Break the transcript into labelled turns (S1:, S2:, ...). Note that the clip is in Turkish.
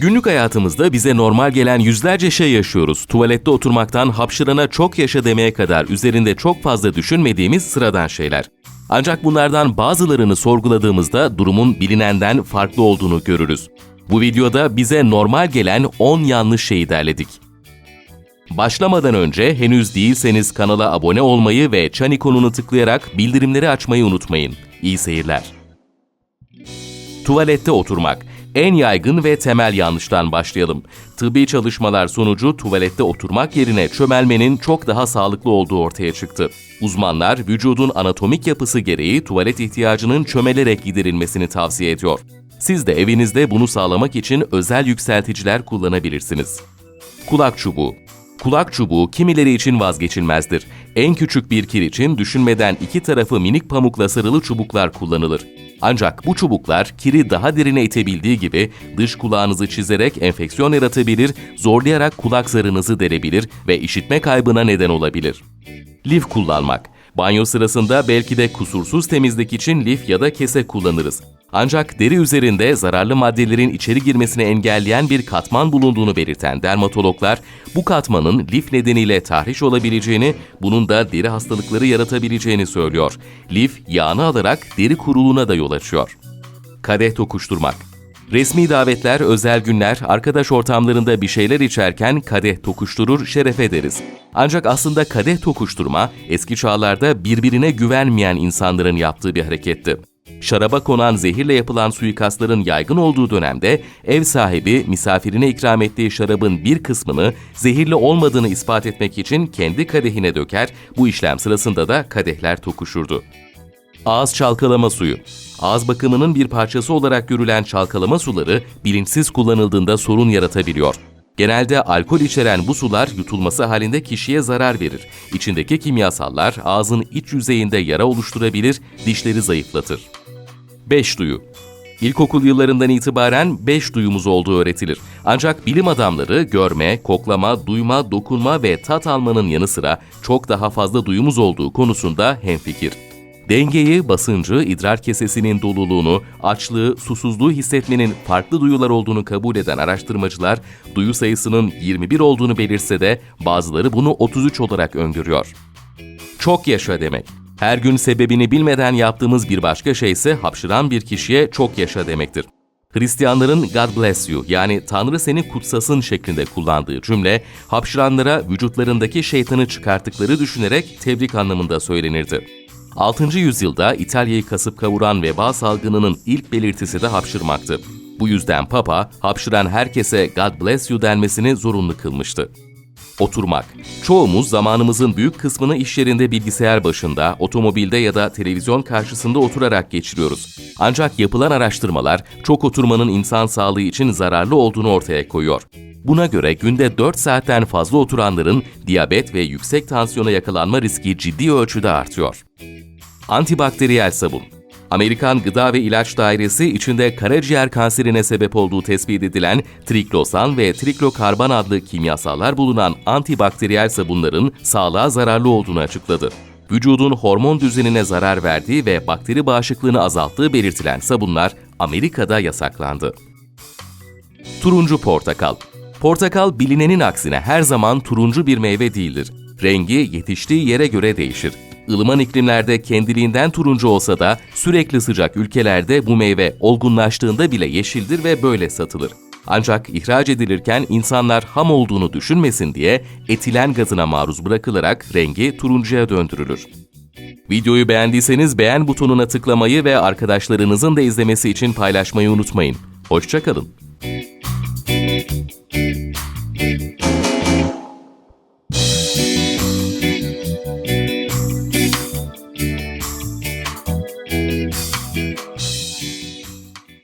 S1: Günlük hayatımızda bize normal gelen yüzlerce şey yaşıyoruz. Tuvalette oturmaktan hapşırana çok yaşa demeye kadar üzerinde çok fazla düşünmediğimiz sıradan şeyler. Ancak bunlardan bazılarını sorguladığımızda durumun bilinenden farklı olduğunu görürüz. Bu videoda bize normal gelen 10 yanlış şeyi derledik. Başlamadan önce henüz değilseniz kanala abone olmayı ve çan ikonunu tıklayarak bildirimleri açmayı unutmayın. İyi seyirler. Tuvalette oturmak. En yaygın ve temel yanlıştan başlayalım. Tıbbi çalışmalar sonucu tuvalette oturmak yerine çömelmenin çok daha sağlıklı olduğu ortaya çıktı. Uzmanlar vücudun anatomik yapısı gereği tuvalet ihtiyacının çömelerek giderilmesini tavsiye ediyor. Siz de evinizde bunu sağlamak için özel yükselticiler kullanabilirsiniz. Kulak çubuğu. Kulak çubuğu kimileri için vazgeçilmezdir. En küçük bir kir için düşünmeden iki tarafı minik pamukla sarılı çubuklar kullanılır. Ancak bu çubuklar kiri daha derine itebildiği gibi dış kulağınızı çizerek enfeksiyon yaratabilir, zorlayarak kulak zarınızı derebilir ve işitme kaybına neden olabilir. Lif kullanmak. Banyo sırasında belki de kusursuz temizlik için lif ya da kese kullanırız. Ancak deri üzerinde zararlı maddelerin içeri girmesini engelleyen bir katman bulunduğunu belirten dermatologlar, bu katmanın lif nedeniyle tahriş olabileceğini, bunun da deri hastalıkları yaratabileceğini söylüyor. Lif, yağını alarak deri kuruluğuna da yol açıyor. Kadeh tokuşturmak. Resmi davetler, özel günler, arkadaş ortamlarında bir şeyler içerken kadeh tokuşturur, şeref ederiz. Ancak aslında kadeh tokuşturma, eski çağlarda birbirine güvenmeyen insanların yaptığı bir hareketti. Şaraba konan zehirle yapılan suikastların yaygın olduğu dönemde ev sahibi misafirine ikram ettiği şarabın bir kısmını zehirli olmadığını ispat etmek için kendi kadehine döker, bu işlem sırasında da kadehler tokuşurdu. Ağız çalkalama suyu. Ağız bakımının bir parçası olarak görülen çalkalama suları bilinçsiz kullanıldığında sorun yaratabiliyor. Genelde alkol içeren bu sular yutulması halinde kişiye zarar verir. İçindeki kimyasallar ağzın iç yüzeyinde yara oluşturabilir, dişleri zayıflatır. 5 duyu. İlkokul yıllarından itibaren 5 duyumuz olduğu öğretilir. Ancak bilim adamları görme, koklama, duyma, dokunma ve tat almanın yanı sıra çok daha fazla duyumuz olduğu konusunda hemfikir. Dengeyi, basıncı, idrar kesesinin doluluğunu, açlığı, susuzluğu hissetmenin farklı duyular olduğunu kabul eden araştırmacılar, duyu sayısının 21 olduğunu belirse de bazıları bunu 33 olarak öngörüyor. Çok yaşa demek. Her gün sebebini bilmeden yaptığımız bir başka şey ise hapşıran bir kişiye çok yaşa demektir. Hristiyanların God bless you yani Tanrı seni kutsasın şeklinde kullandığı cümle hapşıranlara vücutlarındaki şeytanı çıkarttıkları düşünerek tebrik anlamında söylenirdi. 6. yüzyılda İtalya'yı kasıp kavuran veba salgınının ilk belirtisi de hapşırmaktı. Bu yüzden Papa, hapşıran herkese God bless you denmesini zorunlu kılmıştı. Oturmak. Çoğumuz zamanımızın büyük kısmını iş yerinde bilgisayar başında, otomobilde ya da televizyon karşısında oturarak geçiriyoruz. Ancak yapılan araştırmalar çok oturmanın insan sağlığı için zararlı olduğunu ortaya koyuyor. Buna göre günde 4 saatten fazla oturanların diyabet ve yüksek tansiyona yakalanma riski ciddi ölçüde artıyor. Antibakteriyel sabun Amerikan Gıda ve İlaç Dairesi içinde karaciğer kanserine sebep olduğu tespit edilen triklosan ve triklokarban adlı kimyasallar bulunan antibakteriyel sabunların sağlığa zararlı olduğunu açıkladı. Vücudun hormon düzenine zarar verdiği ve bakteri bağışıklığını azalttığı belirtilen sabunlar Amerika'da yasaklandı. Turuncu portakal Portakal bilinenin aksine her zaman turuncu bir meyve değildir. Rengi yetiştiği yere göre değişir. Ilıman iklimlerde kendiliğinden turuncu olsa da sürekli sıcak ülkelerde bu meyve olgunlaştığında bile yeşildir ve böyle satılır. Ancak ihraç edilirken insanlar ham olduğunu düşünmesin diye etilen gazına maruz bırakılarak rengi turuncuya döndürülür. Videoyu beğendiyseniz beğen butonuna tıklamayı ve arkadaşlarınızın da izlemesi için paylaşmayı unutmayın. Hoşçakalın.